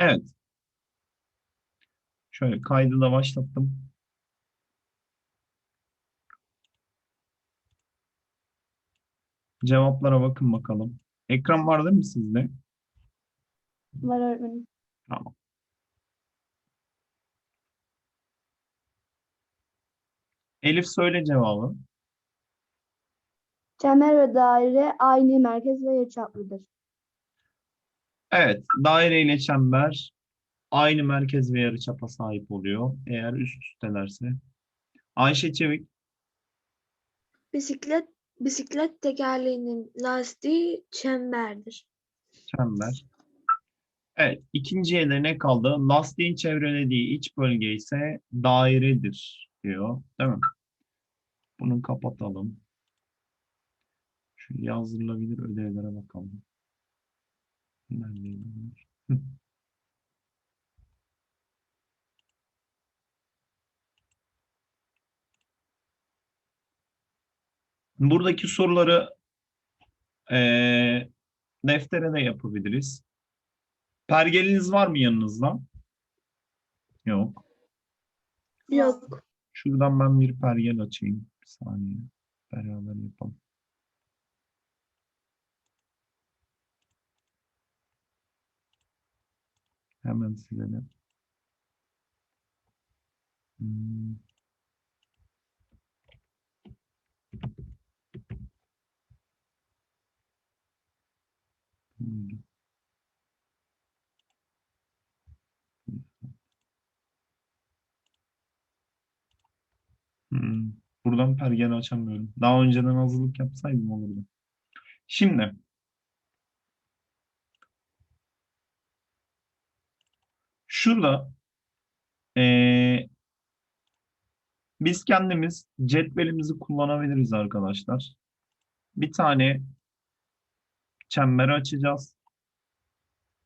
Evet. Şöyle kaydı da başlattım. Cevaplara bakın bakalım. Ekran var değil mi sizde? Var öğretmenim. Tamam. Elif söyle cevabı. Çember ve daire aynı merkez ve yarıçaplıdır. Evet, daire ile çember aynı merkez ve yarıçapa sahip oluyor. Eğer üst üstelerse. Ayşe Çevik, Bisiklet bisiklet tekerleğinin lastiği çemberdir. çember. Evet, ikinciye de ne kaldı? Lastiğin çevrelediği iç bölge ise dairedir diyor. Değil mi? Bunu kapatalım. Şu yazdırılabilir ödevlere bakalım. Hı. Buradaki soruları eee deftere de yapabiliriz. Pergeliniz var mı yanınızda? Yok. Yok. Şuradan ben bir pergel açayım. Bir saniye. Beraber yapalım. Hemen silelim. Hmm. Buydu. Hmm, Buradan pergel açamıyorum. Daha önceden hazırlık yapsaydım olurdu. Şimdi şurada eee, biz kendimiz cetvelimizi kullanabiliriz arkadaşlar. Bir tane çember açacağız.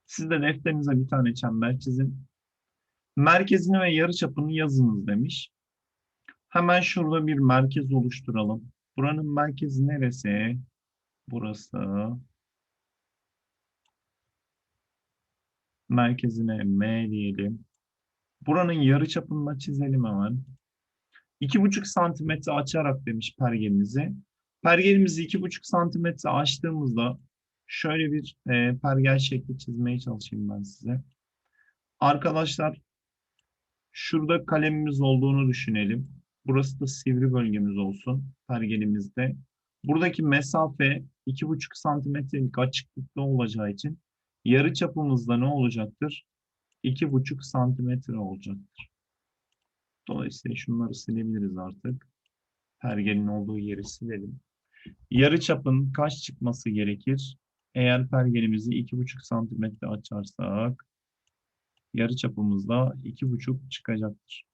Siz de defterinize bir tane çember çizin. Merkezini ve yarıçapını yazınız demiş. Hemen şurada bir merkez oluşturalım. Buranın merkezi neresi? Burası. Merkezine M diyelim. Buranın yarıçapını da çizelim hemen. 2,5 santimetre açarak demiş pergelimizi. Pergelimizi 2,5 santimetre açtığımızda şöyle bir e, pergel şekli çizmeye çalışayım ben size. Arkadaşlar şurada kalemimiz olduğunu düşünelim. Burası da sivri bölgemiz olsun pergelimizde. Buradaki mesafe 2,5 santimetrelik açıklıkta olacağı için yarı çapımızda ne olacaktır? 2,5 santimetre olacaktır. Dolayısıyla şunları silebiliriz artık. Pergelin olduğu yeri silelim. Yarı çapın kaç çıkması gerekir? Eğer pergelimizi 2,5 santimetre açarsak yarı çapımızda 2,5 çıkacaktır.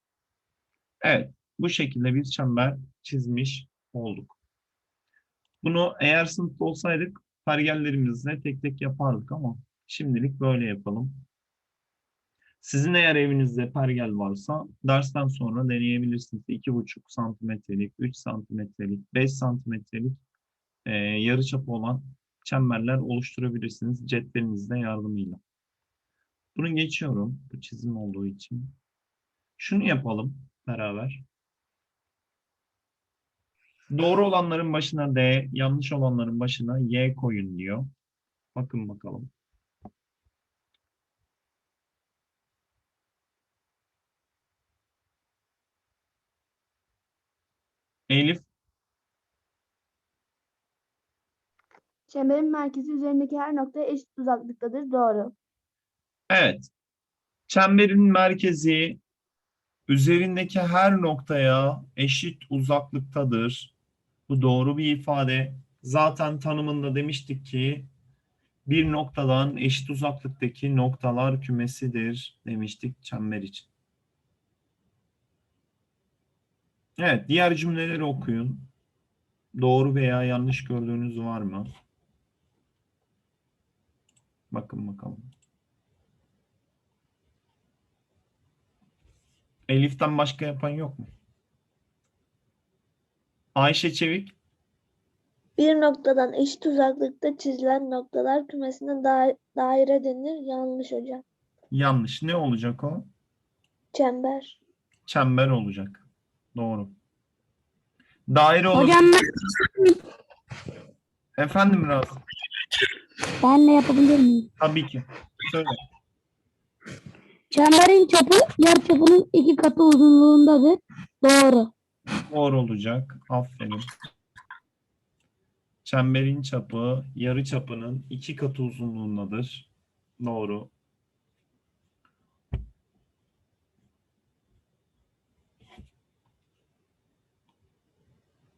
Evet. Bu şekilde bir çember çizmiş olduk. Bunu eğer sınıfta olsaydık pergellerimizle tek tek yapardık ama şimdilik böyle yapalım. Sizin eğer evinizde pergel varsa dersten sonra deneyebilirsiniz. 2,5 santimetrelik, 3 santimetrelik, 5 santimetrelik e, yarıçapı olan çemberler oluşturabilirsiniz cetvelinizde yardımıyla. Bunu geçiyorum bu çizim olduğu için. Şunu yapalım beraber. Doğru olanların başına D, yanlış olanların başına Y koyun diyor. Bakın bakalım. Elif, Çemberin merkezi üzerindeki her noktaya eşit uzaklıktadır. Doğru. evet. Çemberin merkezi üzerindeki her noktaya eşit uzaklıktadır. Bu doğru bir ifade. Zaten tanımında demiştik ki bir noktadan eşit uzaklıktaki noktalar kümesidir demiştik çember için. Evet, diğer cümleleri okuyun. Doğru veya yanlış gördüğünüz var mı? Bakın bakalım. Elif'ten başka yapan yok mu? Ayşe Çevik. Bir noktadan eşit uzaklıkta çizilen noktalar kümesine da- daire denir. Yanlış hocam. Yanlış. Ne olacak o? Çember. Çember olacak. Doğru. Daire olur. Hocam ben, Efendim Raz. ben de yapabilir miyim? Tabii ki. Söyle. Çemberin çapı yer çapının iki katı uzunluğundadır. Doğru. Doğru olacak. Aferin. Çemberin çapı yarı çapının iki katı uzunluğundadır. Doğru.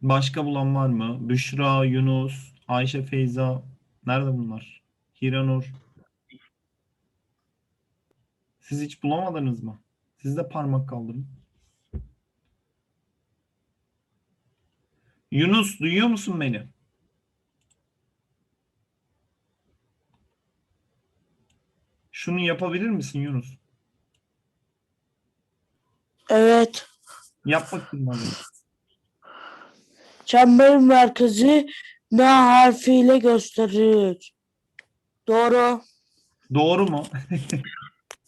Başka bulan var mı? Büşra, Yunus, Ayşe, Feyza. Nerede bunlar? Hiranur. Siz hiç bulamadınız mı? Siz de parmak kaldırın. Yunus duyuyor musun beni? Şunu yapabilir misin Yunus? Evet. Yap bakayım hadi. Çemberin merkezi N harfiyle gösterilir. Doğru. Doğru mu?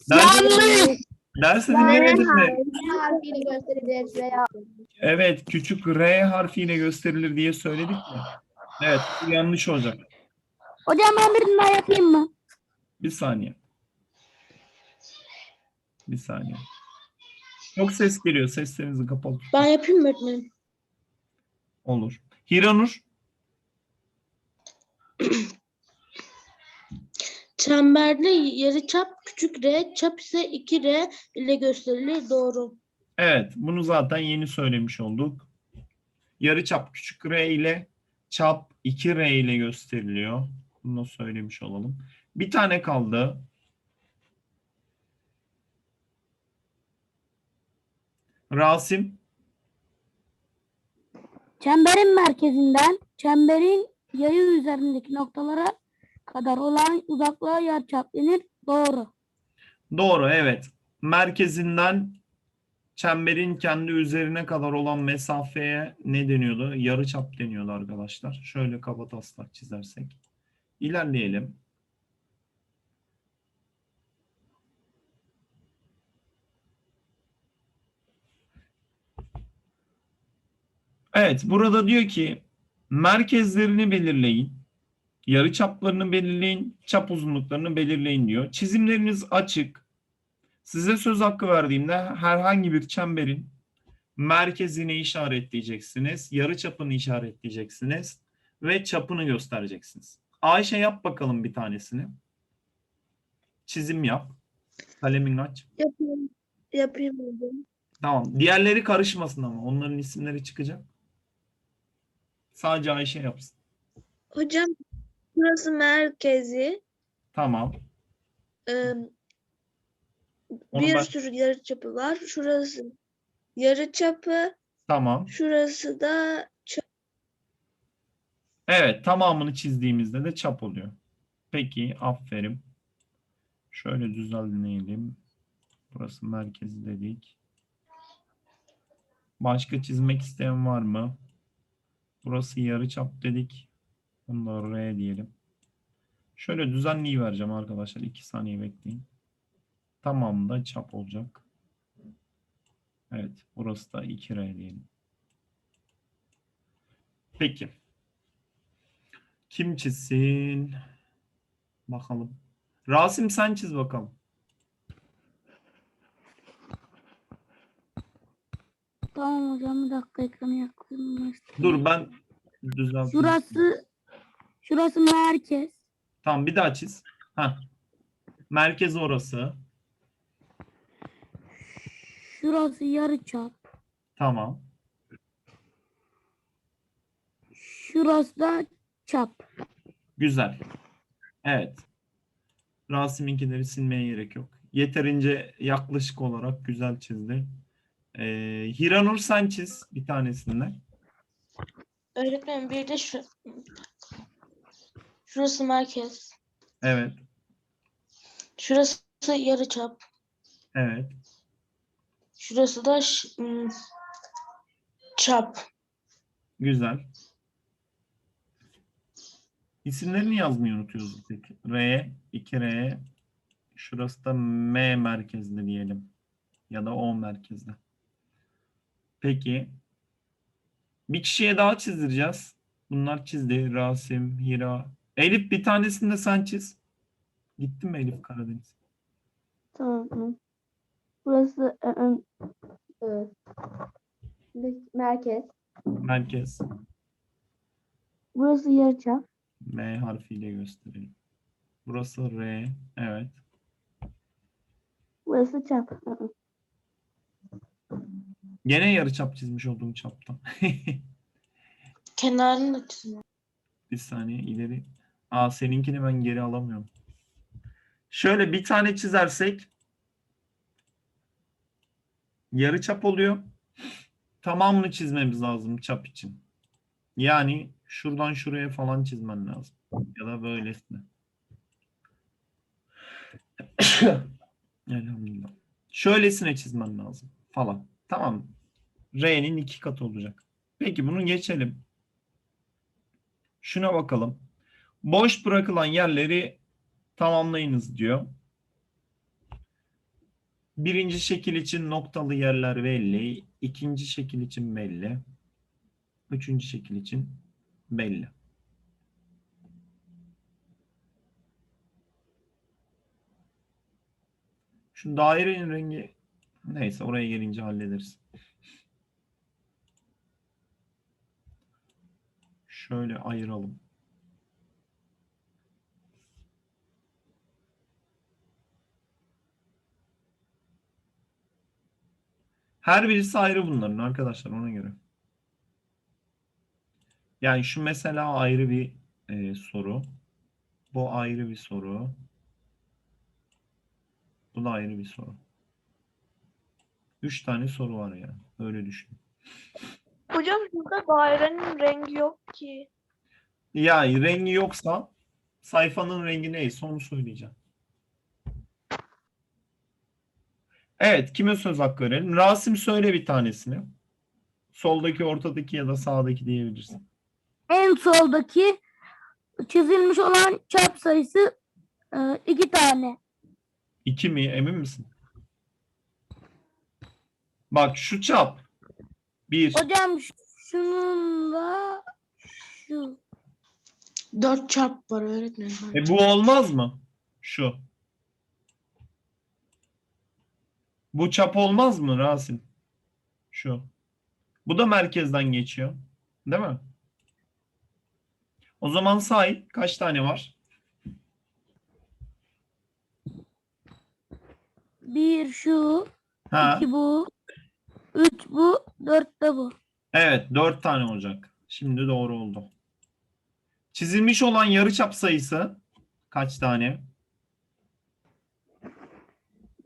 Dersi, dersi dinlemedin mi? R harfiyle gösterilir veya Evet, küçük R harfiyle gösterilir diye söyledik mi? Evet, bu yanlış olacak. Hocam ben bir daha yapayım mı? Bir saniye. Bir saniye. Çok ses geliyor. Seslerinizi kapalı tutun. Ben yapayım mı öğretmenim? Olur. Hiranur. Çemberde yarıçap küçük r, çap ise 2r ile gösterilir. Doğru. Evet, bunu zaten yeni söylemiş olduk. Yarıçap küçük r ile çap 2r ile gösteriliyor. Bunu da söylemiş olalım. Bir tane kaldı. Rasim. Çemberin merkezinden çemberin yayı üzerindeki noktalara kadar olan uzaklığa yarıçap denir. Doğru. Doğru, evet. Merkezinden çemberin kendi üzerine kadar olan mesafeye ne deniyordu? Yarıçap deniyordu arkadaşlar. Şöyle kaba taslak çizersek. İlerleyelim. Evet, burada diyor ki merkezlerini belirleyin. Yarı çaplarını belirleyin, çap uzunluklarını belirleyin diyor. Çizimleriniz açık. Size söz hakkı verdiğimde herhangi bir çemberin merkezini işaretleyeceksiniz, yarı çapını işaretleyeceksiniz ve çapını göstereceksiniz. Ayşe yap bakalım bir tanesini. Çizim yap. Kalemin aç. Yapayım. Yapayım. Tamam. Diğerleri karışmasın ama. Onların isimleri çıkacak. Sadece Ayşe yapsın. Hocam burası merkezi. Tamam. Onu bir ben- sürü yarıçapı var. Şurası yarıçapı, Tamam. şurası da. Evet, tamamını çizdiğimizde de çap oluyor. Peki, aferin. Şöyle düzenleyelim. Burası merkezi dedik. Başka çizmek isteyen var mı? Burası yarıçap dedik. Bunu da R diyelim. Şöyle düzenleyivereceğim arkadaşlar. 2 saniye bekleyin. Tamam da çap olacak. Evet, burası da 2R diyelim. Peki. Kim çizsin? Bakalım. Rasim sen çiz bakalım. Tamam hocam bir dakika ekranı yaklaştırayım. Dur ben düzelteyim. Şurası şurası merkez. Tamam bir daha çiz. Heh. Merkez orası. Şurası yarıçap. Tamam. Şurası da çap. Güzel. Evet. Rasim'inkileri silmeye gerek yok. Yeterince yaklaşık olarak güzel çizdi. Ee, Hiranur çiz bir tanesinden. Öğretmenim bir de şu. Şurası merkez. Evet. Şurası yarıçap. Evet. Şurası da ım, çap. Güzel. İsimlerini yazmayı unutuyoruz peki. R, 2R, Şurası da M merkezli diyelim. Ya da O merkezli. Peki. Bir kişiye daha çizdireceğiz. Bunlar çizdi. Rasim, Hira. Elif bir tanesini de sen çiz. Gitti mi Elif Karadeniz? Tamam. Burası merkez. Merkez. Burası yarıçap. M harfiyle gösterelim. Burası R. Evet. Burası çap. Gene yarıçap çizmiş olduğum çapta. Kenarını da çizin. Bir saniye ileri. Aa seninkini ben geri alamıyorum. Şöyle bir tane çizersek yarı çap oluyor. Tamamını çizmemiz lazım çap için. Yani şuradan şuraya falan çizmen lazım. Ya da böylesine. Elhamdülillah. Şöylesine çizmen lazım falan. Tamam. R'nin iki katı olacak. Peki bunu geçelim. Şuna bakalım. Boş bırakılan yerleri tamamlayınız diyor. Birinci şekil için noktalı yerler belli. ikinci şekil için belli. Üçüncü şekil için belli. Şu dairenin rengi neyse oraya gelince hallederiz. Şöyle ayıralım. Her birisi ayrı bunların arkadaşlar ona göre. Yani şu mesela ayrı bir e, soru. Bu ayrı bir soru. Bu da ayrı bir soru. Üç tane soru var yani. Öyle düşün. Hocam burada dairenin rengi yok ki. Ya rengi yoksa sayfanın rengi neyse onu söyleyeceğim. Evet, kime söz hakkı verelim? Rasim söyle bir tanesini. Soldaki, ortadaki ya da sağdaki diyebilirsin. En soldaki çizilmiş olan çap sayısı e, iki tane. İki mi? Emin misin? Bak şu çap. Bir. Hocam şununla şu. Dört çarp var öğretmenim. E bu olmaz mı? Şu. Bu çap olmaz mı Rasim? Şu. Bu da merkezden geçiyor. Değil mi? O zaman say. Kaç tane var? Bir şu, Ha. iki bu, üç bu, dört de bu. Evet, dört tane olacak. Şimdi doğru oldu. Çizilmiş olan yarıçap sayısı kaç tane?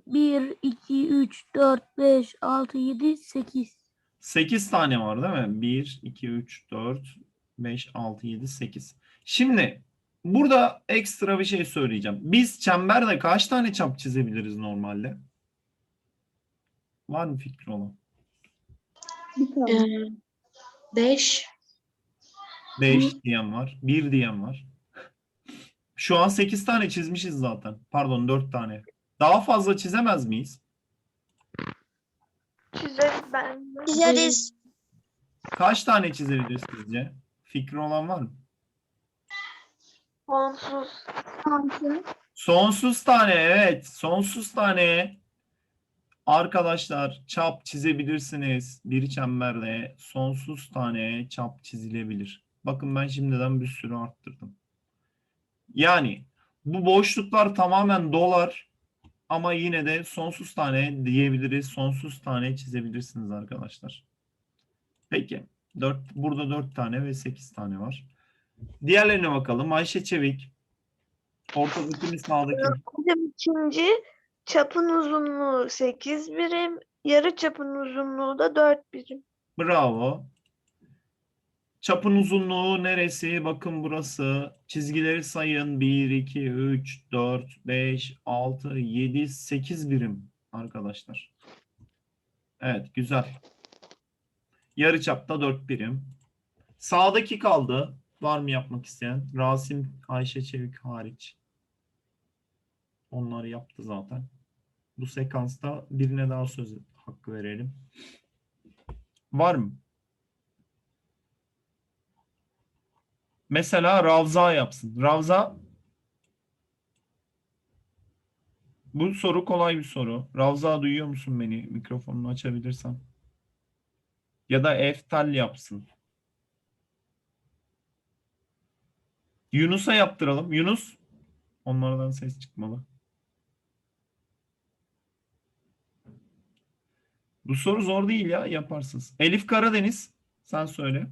Bir, iki, üç, dört, beş, altı, yedi, sekiz. 8 tane var değil mi? 1, 2, 3, 4, 5, 6, 7, 8. Şimdi burada ekstra bir şey söyleyeceğim. Biz çemberde kaç tane çap çizebiliriz normalde? Var mı fikri olan? Bir tane. Ee, beş. 5 diyen var. 1 diyen var. Şu an 8 tane çizmişiz zaten. Pardon 4 tane. Daha fazla çizemez miyiz? Çizeriz ben. Çizeriz. Kaç tane çizebiliriz sizce? Fikri olan var mı? Sonsuz. Altı. Sonsuz tane evet. Sonsuz tane. Arkadaşlar çap çizebilirsiniz. Bir çemberde sonsuz tane çap çizilebilir. Bakın ben şimdiden bir sürü arttırdım. Yani bu boşluklar tamamen dolar ama yine de sonsuz tane diyebiliriz. Sonsuz tane çizebilirsiniz arkadaşlar. Peki. 4, burada 4 tane ve 8 tane var. Diğerlerine bakalım. Ayşe Çevik. Ortadaki mi sağdaki? Hocam ikinci çapın uzunluğu 8 birim. Yarı çapın uzunluğu da 4 birim. Bravo. Çapın uzunluğu neresi? Bakın burası. Çizgileri sayın. 1, 2, 3, 4, 5, 6, 7, 8 birim arkadaşlar. Evet güzel. Yarı çapta 4 birim. Sağdaki kaldı. Var mı yapmak isteyen? Rasim, Ayşe Çevik hariç. Onlar yaptı zaten. Bu sekansta birine daha söz hakkı verelim. Var mı? Mesela Ravza yapsın. Ravza Bu soru kolay bir soru. Ravza duyuyor musun beni? Mikrofonunu açabilirsen. Ya da Eftal yapsın. Yunus'a yaptıralım. Yunus. Onlardan ses çıkmalı. Bu soru zor değil ya. Yaparsınız. Elif Karadeniz. Sen söyle.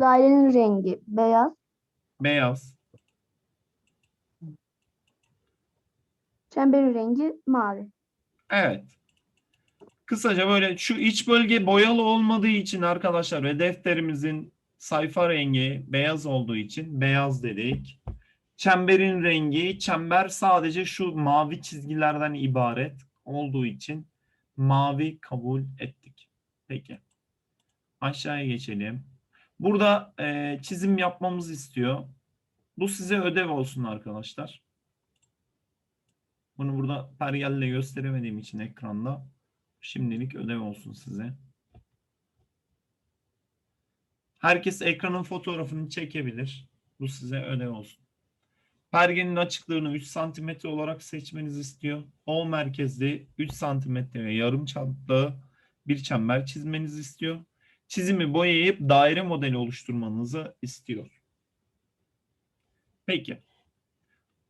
Dairenin rengi beyaz. Beyaz. Çemberin rengi mavi. Evet. Kısaca böyle şu iç bölge boyalı olmadığı için arkadaşlar ve defterimizin sayfa rengi beyaz olduğu için beyaz dedik. Çemberin rengi, çember sadece şu mavi çizgilerden ibaret olduğu için mavi kabul ettik. Peki. Aşağıya geçelim. Burada e, çizim yapmamızı istiyor. Bu size ödev olsun arkadaşlar. Bunu burada pergelle gösteremediğim için ekranda şimdilik ödev olsun size. Herkes ekranın fotoğrafını çekebilir. Bu size ödev olsun. Pergenin açıklığını 3 cm olarak seçmenizi istiyor. O merkezli 3 cm ve yarım çaplı bir çember çizmenizi istiyor. Çizimi boyayıp daire modeli oluşturmanızı istiyor. Peki.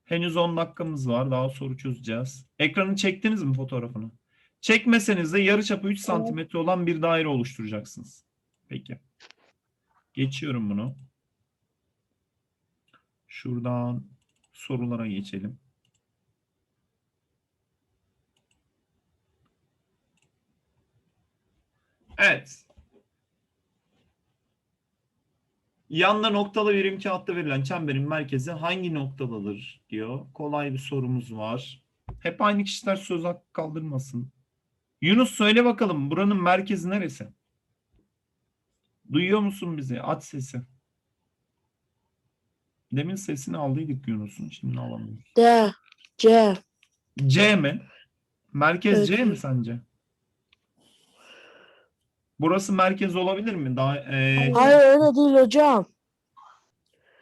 Henüz 10 dakikamız var. Daha soru çözeceğiz. Ekranı çektiniz mi fotoğrafını? Çekmeseniz de yarıçapı 3 santimetre olan bir daire oluşturacaksınız. Peki. Geçiyorum bunu. Şuradan sorulara geçelim. Evet. Yanda noktalı birim kağıtta verilen çemberin merkezi hangi noktadadır diyor. Kolay bir sorumuz var. Hep aynı kişiler söz hakkı kaldırmasın. Yunus söyle bakalım buranın merkezi neresi? Duyuyor musun bizi? Aç sesi. Demin sesini aldıydık Yunus'un. Şimdi alamıyoruz. D, C. C mi? Merkez Evet. C mi sence? Burası merkez olabilir mi? Daha, e, Hayır öyle değil hocam.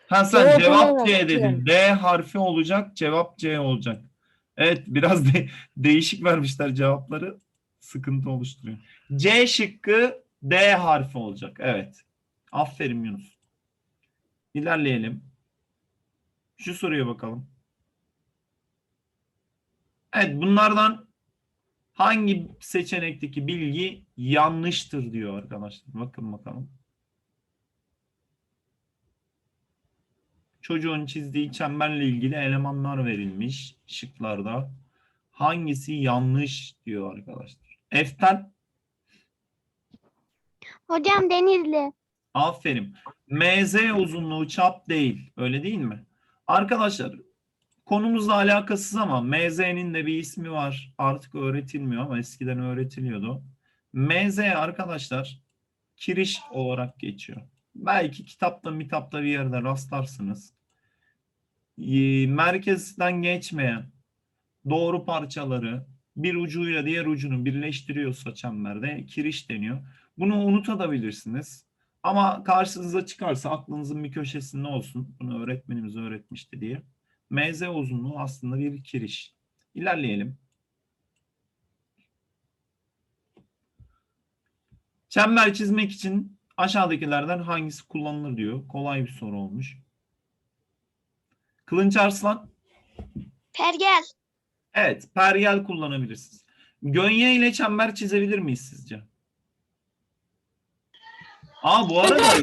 Ha sen Cevap cevap C dedin. D harfi olacak, cevap C olacak. Evet, biraz de, değişik vermişler cevapları. Sıkıntı oluşturuyor. C şıkkı D harfi olacak. Evet. Aferin Yunus. İlerleyelim. Şu soruya bakalım. Evet, bunlardan hangi seçenekteki bilgi yanlıştır diyor arkadaşlar. Bakın bakalım. çocuğun çizdiği çemberle ilgili elemanlar verilmiş şıklarda. Hangisi yanlış diyor arkadaşlar. Eften Hocam Denizli. aferin. MZ uzunluğu çap değil. Öyle değil mi? Arkadaşlar konumuzla alakasız ama MZ'nin de bir ismi var. Artık öğretilmiyor ama eskiden öğretiliyordu. MZ arkadaşlar kiriş olarak geçiyor. Belki kitapta mitapta bir yerde rastlarsınız. Ee, Merkezden geçmeyen doğru parçaları bir ucuyla diğer ucunu birleştiriyorsa çemberde kiriş deniyor. Bunu unutabilirsiniz. Ama karşınıza çıkarsa aklınızın bir köşesinde olsun. Bunu öğretmenimiz öğretmişti diye. MZ uzunluğu aslında bir kiriş. İlerleyelim. Çember çizmek için aşağıdakilerden hangisi kullanılır diyor. Kolay bir soru olmuş. Kılınç Arslan. Pergel. Evet, pergel kullanabilirsiniz. Gönye ile çember çizebilir miyiz sizce? Aa bu arada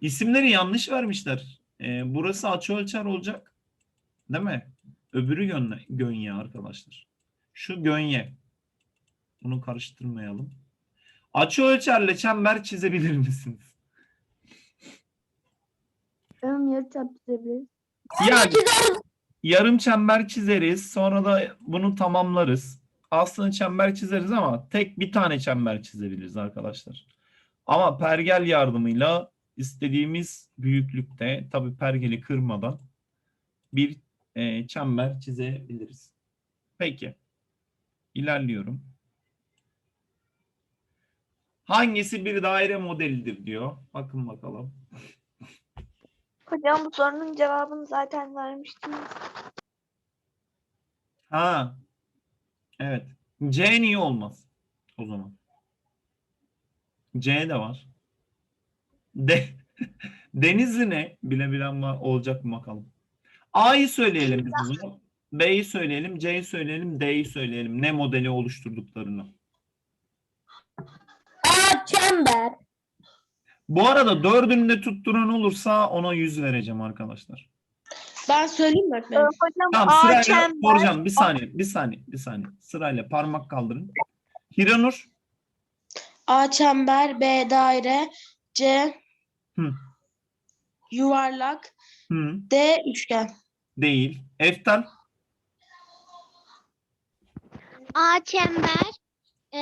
isimleri yanlış vermişler. Ee, burası açıölçer olacak. Değil mi? Öbürü gönye, gönye arkadaşlar. Şu gönye. Bunu karıştırmayalım. Açıölçerle çember çizebilir misiniz? Ön yarıçap çizebiliriz. Yani yarım çember çizeriz. Sonra da bunu tamamlarız. Aslında çember çizeriz ama tek bir tane çember çizebiliriz arkadaşlar. Ama pergel yardımıyla istediğimiz büyüklükte tabi pergeli kırmadan bir e, çember çizebiliriz. Peki. İlerliyorum. Hangisi bir daire modelidir diyor. Bakın bakalım. Hocam bu sorunun cevabını zaten vermiştiniz. Ha. Evet. C niye olmaz? O zaman. C de var. De Denizli ne? Bilebilen var, olacak mı bakalım. A'yı söyleyelim biz o zaman. B'yi söyleyelim, C'yi söyleyelim, D'yi söyleyelim. Ne modeli oluşturduklarını. A çember. Bu arada dördünü de tutturan olursa ona 100 vereceğim arkadaşlar. Ben söyleyeyim mi Ee, öğretmenim? hocam Tamam A sırayla çember, soracağım. Bir saniye, bir saniye, bir saniye. Sırayla parmak kaldırın. Hiranur. A çember, B daire, C Hı. yuvarlak, Hı, D üçgen. değil. Eftal. A çember, e,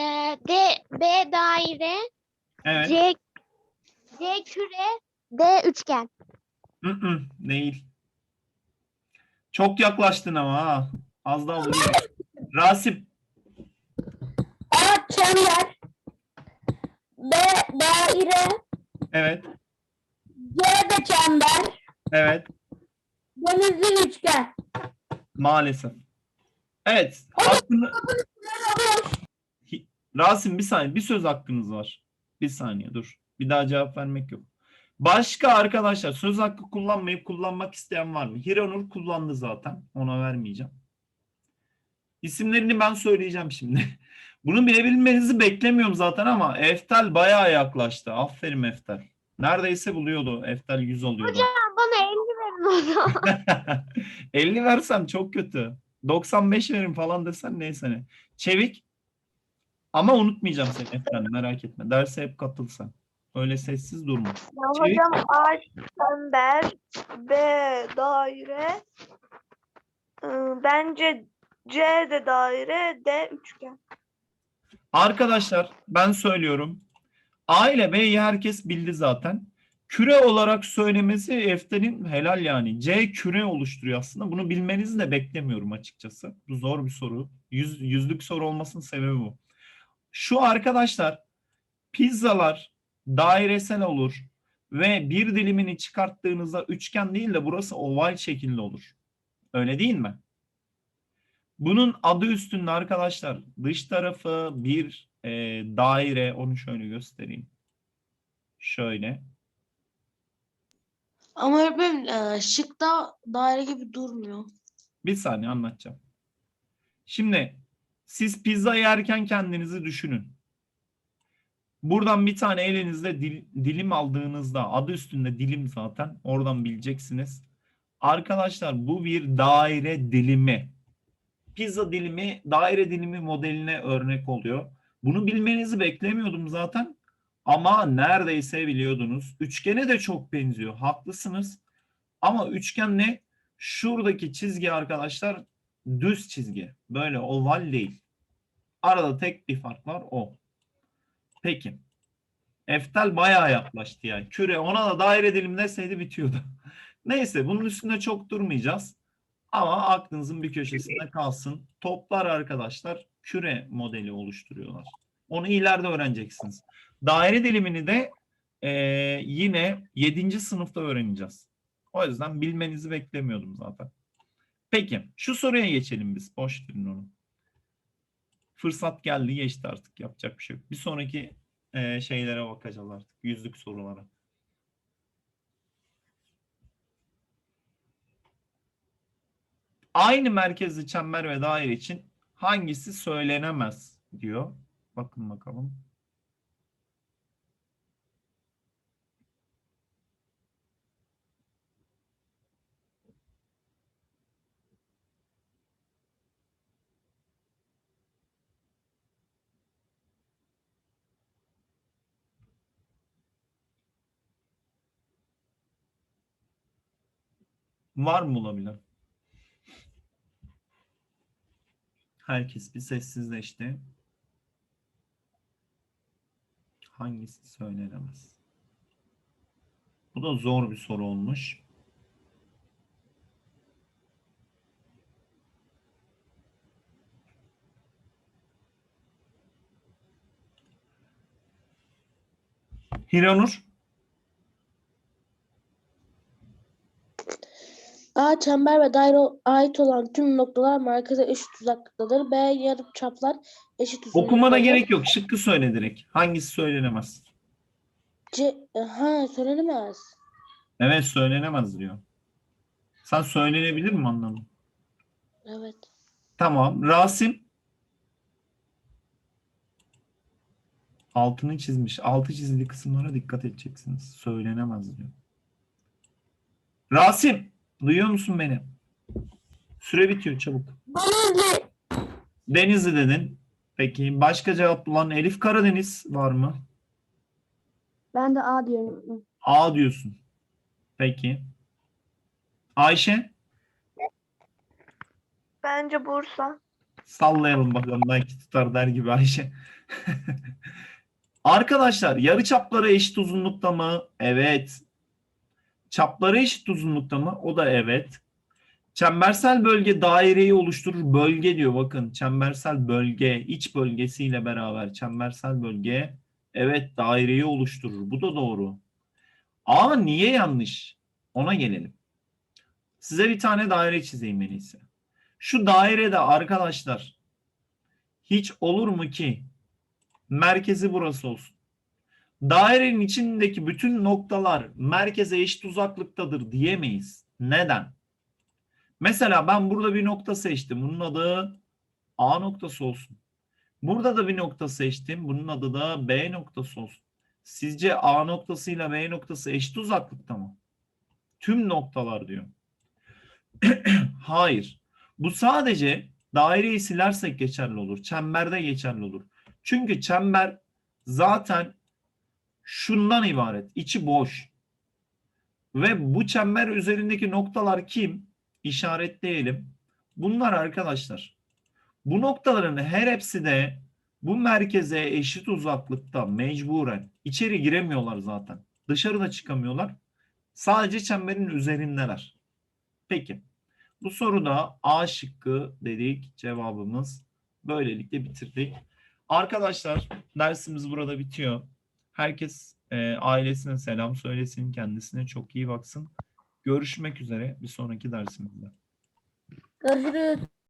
D, B daire, Evet. C, C küre, D üçgen. Hı hı, değil. Çok yaklaştın ama ha. Az daha vuruyor. Rasip. A çember. B daire. Evet. C de çember. Evet. Denizli üçgen. Maalesef. Evet. Hakkını... Rasim bir saniye. Bir söz hakkınız var. Bir saniye dur. Bir daha cevap vermek yok. Başka arkadaşlar söz hakkı kullanmayıp kullanmak isteyen var mı? Hiranur kullandı zaten. Ona vermeyeceğim. İsimlerini ben söyleyeceğim şimdi. Bunu bilebilmenizi beklemiyorum zaten ama Eftel bayağı yaklaştı. Aferin Eftel. Neredeyse buluyordu. Eftel 100 oluyordu. Bana 50 verin o zaman. 50 versem çok kötü. 95 verin falan desen neyse ne. Çevik. Ama unutmayacağım seni efendim merak etme. Derse hep katılsan. Öyle sessiz durma. Ya Çevik. hocam A çember, B daire, ıı, bence C de daire, D üçgen. Arkadaşlar ben söylüyorum. A ile B'yi herkes bildi zaten. Küre olarak söylemesi Efte'nin helal yani. C küre oluşturuyor aslında. Bunu bilmenizi de beklemiyorum açıkçası. Bu zor bir soru. Yüz, yüzlük soru olmasının sebebi bu. Şu arkadaşlar pizzalar dairesel olur ve bir dilimini çıkarttığınızda üçgen değil de burası oval şekilde olur. Öyle değil mi? Bunun adı üstünde arkadaşlar dış tarafı bir e, daire onu şöyle göstereyim. Şöyle. Ama öğretmenim e, şıkta daire gibi durmuyor. Bir saniye anlatacağım. Şimdi siz pizza yerken kendinizi düşünün. Buradan bir tane elinizde dil- dilim aldığınızda adı üstünde dilim zaten oradan bileceksiniz. Arkadaşlar bu bir daire dilimi. Pizza dilimi daire dilimi modeline örnek oluyor. Bunu bilmenizi beklemiyordum zaten. Ama neredeyse biliyordunuz. Üçgene de çok benziyor. Haklısınız. Ama üçgen ne? Şuradaki çizgi arkadaşlar düz çizgi. Böyle oval değil. Arada tek bir fark var o. Peki. Eftel bayağı yaklaştı yani. Küre ona da daire dilim deseydi bitiyordu. Neyse bunun üstünde çok durmayacağız. Ama aklınızın bir köşesinde kalsın. Toplar arkadaşlar küre modeli oluşturuyorlar. Onu ileride öğreneceksiniz. Daire dilimini de eee, yine 7. sınıfta öğreneceğiz. O yüzden bilmenizi beklemiyordum zaten. Peki şu soruya geçelim biz. Boş verin onu. Fırsat geldi geçti artık yapacak bir şey yok. Bir sonraki eee, şeylere bakacağız artık. Yüzlük sorulara. Aynı merkezli çember ve daire için hangisi söylenemez diyor. Bakın bakalım. Var mı olabilen? Herkes bir sessizleşti. Hangisi söylenemez? Bu da zor bir soru olmuş. Hiranur. A çember ve daire ait olan tüm noktalar merkeze eşit uzaklıktadır. B yarıçaplar eşit uzunluktadır. Okumana gerek yok. Şıkkı söyle direkt. Hangisi söylenemez? C ha söylenemez. Evet söylenemez diyor. Sen söylenebilir mi anladın? Evet. Tamam. Rasim. Altını çizmiş. Altı çizili kısımlara dikkat edeceksiniz. Söylenemez diyor. Rasim. Duyuyor musun beni? Süre bitiyor çabuk. Denizli. Denizli dedin. Peki başka cevap bulan Elif Karadeniz var mı? Ben de A diyorum. A diyorsun. Peki. Ayşe Bence Bursa. sallayalım bakalım belki tutar der gibi Ayşe. Arkadaşlar yarı çapları eşit uzunlukta mı? Evet. Çapları eşit uzunlukta mı? O da evet. Çembersel bölge daireyi oluşturur. Bölge diyor bakın. Çembersel bölge iç bölgesiyle beraber çembersel bölge evet daireyi oluşturur. Bu da doğru. Ama niye yanlış? Ona gelelim. Size bir tane daire çizeyim en iyisi. Şu dairede arkadaşlar hiç olur mu ki merkezi burası olsun. Dairenin içindeki bütün noktalar merkeze eşit uzaklıktadır diyemeyiz. Neden? Mesela ben burada bir nokta seçtim. Bunun adı A noktası olsun. Burada da bir nokta seçtim. Bunun adı da B noktası olsun. Sizce A noktasıyla B noktası eşit uzaklıkta mı? Tüm noktalar diyor. Hayır. Bu sadece daireyi silersek geçerli olur. Çemberde geçerli olur. Çünkü çember zaten şundan ibaret. İçi boş. Ve bu çember üzerindeki noktalar kim? İşaretleyelim. Bunlar arkadaşlar. Bu noktaların her hepsi de bu merkeze eşit uzaklıkta mecburen. İçeri giremiyorlar zaten. Dışarıda çıkamıyorlar. Sadece çemberin üzerindeler. Peki. Bu soruda A şıkkı dedik cevabımız. Böylelikle bitirdik. Arkadaşlar dersimiz burada bitiyor. Herkes e, ailesine selam söylesin, kendisine çok iyi baksın. Görüşmek üzere bir sonraki dersimizde. Görüşürüz.